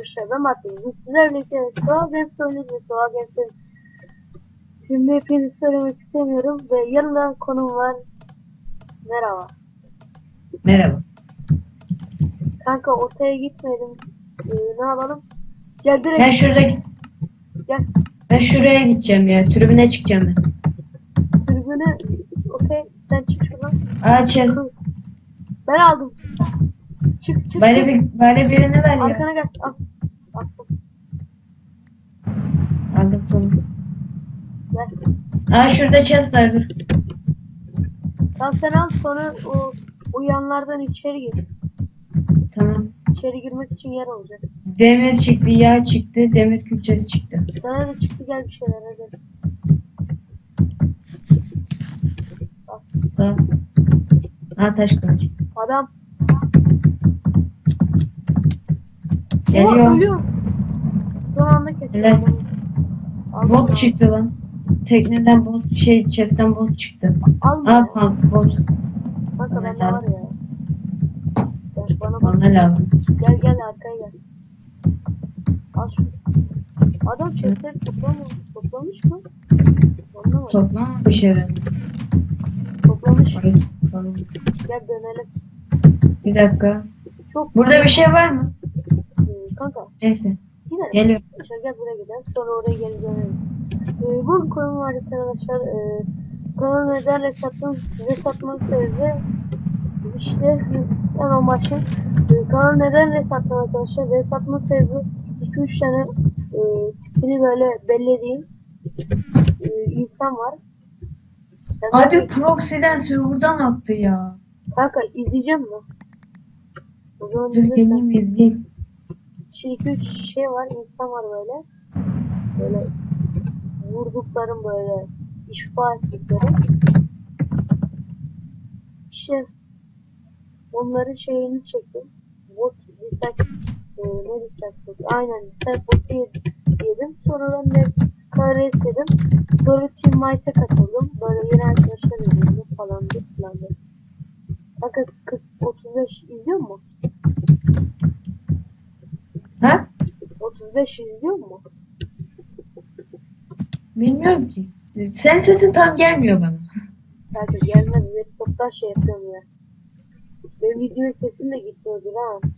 arkadaşlar ben Martin. Sizlerle birlikte Doğal Games Doğal Games'in Şimdi hepinizi söylemek istemiyorum ve yanımda konum var. Merhaba. Merhaba. Kanka ortaya gitmedim. Ee, ne yapalım? Gel direkt Ben şurada gel. ben şuraya gideceğim ya. Tribüne çıkacağım ben. Tribüne okey sen çık şuradan. Aa. Ben aldım. Çık çık. Bari, çık. bir, bari birini ver ya. Arkana gel. Al. Aldım. Gel. Aa şurada chest var dur. Tamam sen al sonra o, o yanlardan içeri gir. Tamam. İçeri girmek için yer olacak. Demir çıktı, yağ çıktı, demir külçesi çıktı. Sana da çıktı gel bir şeyler hadi. Sağ. Aa taş kılıç. Adam. Geliyor. ölüyor. Son anda kesiyor. Bot çıktı lan. Tekneden bot şey chest'ten bot çıktı. Alma Aa pump bot. Kanka bana var lazım. ya. Gel bana bak. Bana lazım. Gel gel arkaya gel. Al şunu. Adam chestleri toplamış, toplamış mı? Anlamadım. Toplamamış herhalde. Toplamış. Ay, tamam. Gel dönelim. Bir dakika. Çok Burada bir şey var mı? Ee, kanka Neyse. Geliyor. Şöyle buraya gidelim. Sonra oraya geri dönelim. Ee, bu konu var arkadaşlar. Ee, kanalı neden resatmak, resatmak sebebi işte hemen başlayayım. Ee, kanalı neden resatmak arkadaşlar? Resatmak sebebi 2-3 tane e, tipini böyle bellediğim e, insan var. Ben Abi proxy'den server'dan attı ya. Kanka izleyeceğim mi? O zaman Dur geleyim izleyeyim. İki üç şey var, insan var böyle. Böyle vurduklarım böyle işfa ettikleri. İşte onların şeyini çektim. Bot, dislike, e, ne dislike Aynen dislike botu yedim. Sonra ben de KRS yedim. Sonra Team Might'e katıldım. Böyle yeni arkadaşlar edindim falan falan. Kanka 40, 35 izliyor mu? Ha? 35 izliyor mu? Bilmiyorum ki. Sen sesin tam gelmiyor bana. Kanka gelmez. Laptop'tan şey yapıyorum ya. Benim video sesim de gitmiyordur ha.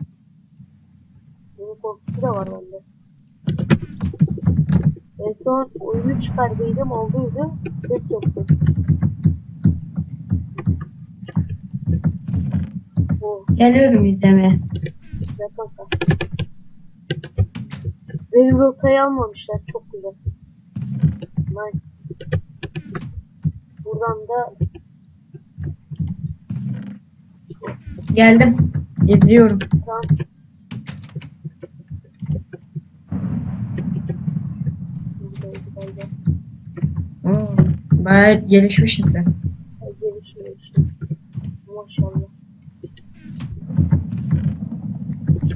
Bunun korkusu da var bende. En son oyunu çıkardıydım olduydu. Ses yoktu. Geliyorum izlemeye. ne kanka. Benim rotayı almamışlar. Çok güzel. Nice. Buradan da Geldim. İzliyorum. Tamam. Oo, bayağı gelişmişsin sen. İşte. Maşallah.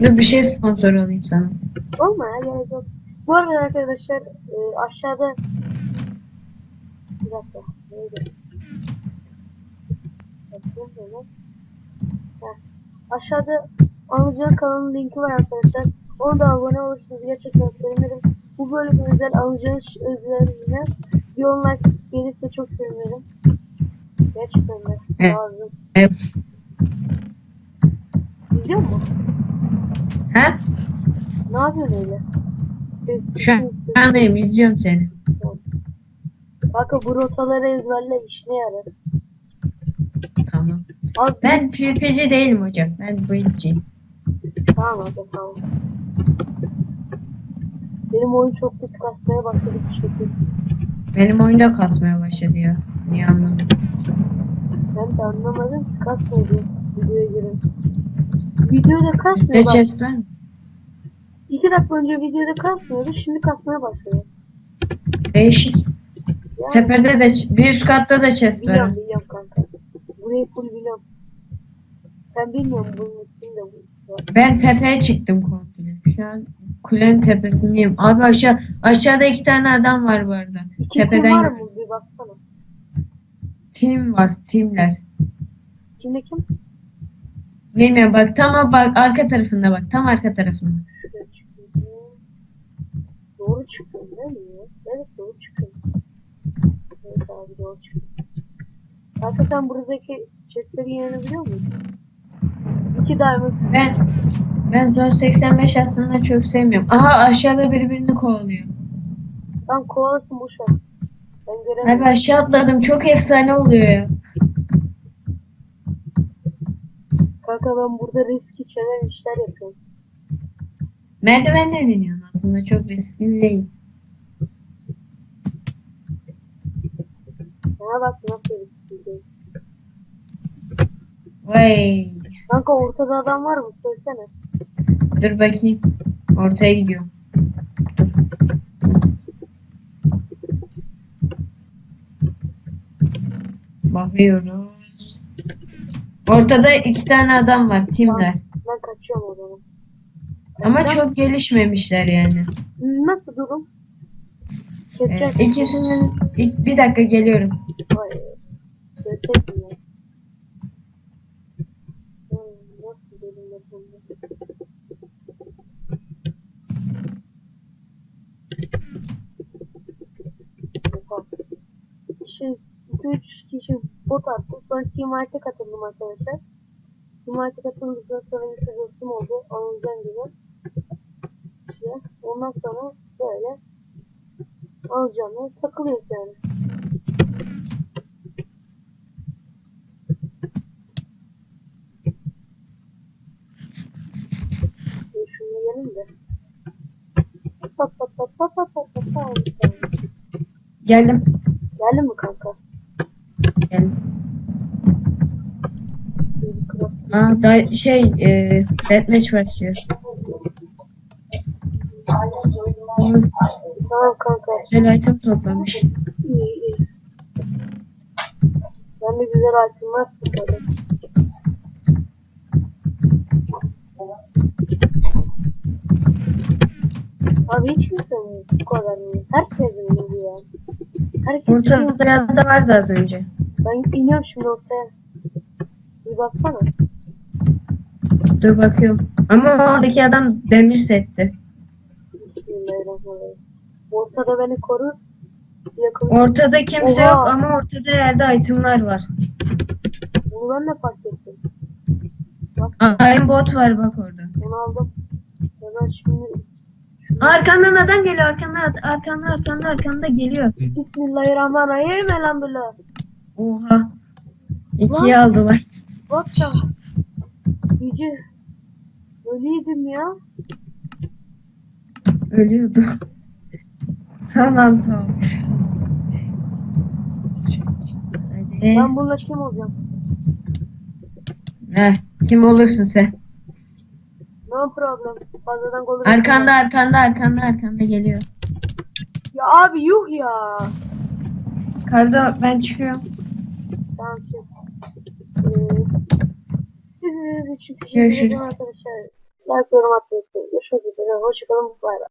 Dur bir şey sponsor alayım sana. Olma ya gerek yok. Bu arada arkadaşlar e, aşağıda bir dakika. Neydi? Aşağıda Anılcan kanalının linki var arkadaşlar. Ona da abone olursanız gerçekten sevinirim. Bu bölüm özel Anılcan'ın özlerine bir on like gelirse çok sevinirim. Gerçekten de lazım. Evet. Biliyor musun? Ha? Ne yapıyorsun öyle? Şu an andayım izliyorum seni. Kanka bu rotaları ezberle işine yarar. Tamam. Abi Ben PvP'ci değilim hocam. Ben build'ciyim. tamam hadi tamam. Benim oyun çok kötü kasmaya başladı bir şekilde. Benim oyunda kasmaya başladı ya. Niye anlamadım. Ben de anlamadım ki kasmıyor videoya girin. Videoda kasmıyor var mı? İki dakika önce videoda kasmıyordu şimdi kasmaya başladı. Değişik. Yani Tepede de bir üst katta da chest var. biliyorum biliyorum kanka. Burayı full biliyorum. Sen bilmiyorum bunun için de. Ben tepeye çıktım komple. Şu an kulenin tepesindeyim. Abi aşağı aşağıda iki tane adam var bu arada. İki Tepeden var mı bir baksana. Team var, teamler. Kimde kim? Bilmiyorum bak tam o bak arka tarafında bak. Tam arka tarafında. Çıkıyor. Doğru değil mi ya? Evet doğru çıkıyorum. Evet abi doğru çıkıyorum. Kanka sen buradaki chestlerin yerini biliyor musun? İki diamond. Ben ben Zone 85 aslında çok sevmiyorum. Aha aşağıda birbirini kovalıyor. Sen kovalasın boş ver. Ben göremiyorum. Abi aşağı atladım. Çok efsane oluyor ya. Kanka ben burada risk içeren işler yapıyorum. Merdivenden iniyorsun aslında. Çok riskli değil. Bana bak nasıl riskli değil. Vay. Kanka ortada adam var mı? Söylesene. Dur bakayım. Ortaya gidiyorum. Dur. Bakıyoruz. Ortada iki tane adam var. Timler. Ben kaçıyorum o zaman. Ama Kaçacağım. çok gelişmemişler yani. Nasıl durum? Ee, Kesecek. ikisinin ik- bir dakika geliyorum. Hmm, Nasıl durum? Oha. Şimdi 2-3 kişi bot attım. Sonra Team White'e katıldım arkadaşlar. Team White'e katıldıktan sonra bir sözleşme oldu. Anlayacağım gibi. İşte ondan sonra böyle alacağım. Takılıyoruz yani. Şunu yiyelim de. Pat pat pat pat pat pat pat pat. Geldim. Geldin mi kanka? Geldim. Aa, da, şey, e, deathmatch başlıyor. Oo, Tamam kanka. güzel item toplamış. İyi iyi. Ben de güzel altınlar tutarım. Abi hiç mi bu kadar mı? Herkes mi bu ya? Herkes. Ortada bir adam vardı az önce. Ben iniyorum şimdi ortaya. Bir baksana. Dur bakıyorum. Ama oradaki adam demir setti. Ortada beni korur. Yakın. Ortada kimse Oha. yok ama ortada yerde itemlar var. Bunu ben de fark ettim. Iron bot var bak orada. Onu aldım. Hemen şimdi Arkandan adam geliyor. Arkanda, arkanda, arkanda, arkanda geliyor. Bismillahirrahmanirrahim. Elhamdülillah. Oha. İkiye aldılar. What the? Yüce. Ölüydüm ya. Ölüyordu. Anda. Hadi. Ben bununla kim olacağım? Heh, kim olursun sen? No problem. Fazladan gol Arkanda, arkanda, arkanda, arkanda geliyor. Ya abi yuh ya. Kardo ben çıkıyorum. Tamam şey. Ee, Görüşürüz. arkadaşlar. Like yorum atmayı unutmayın. Görüşmek üzere. Hoşçakalın. Bay bay.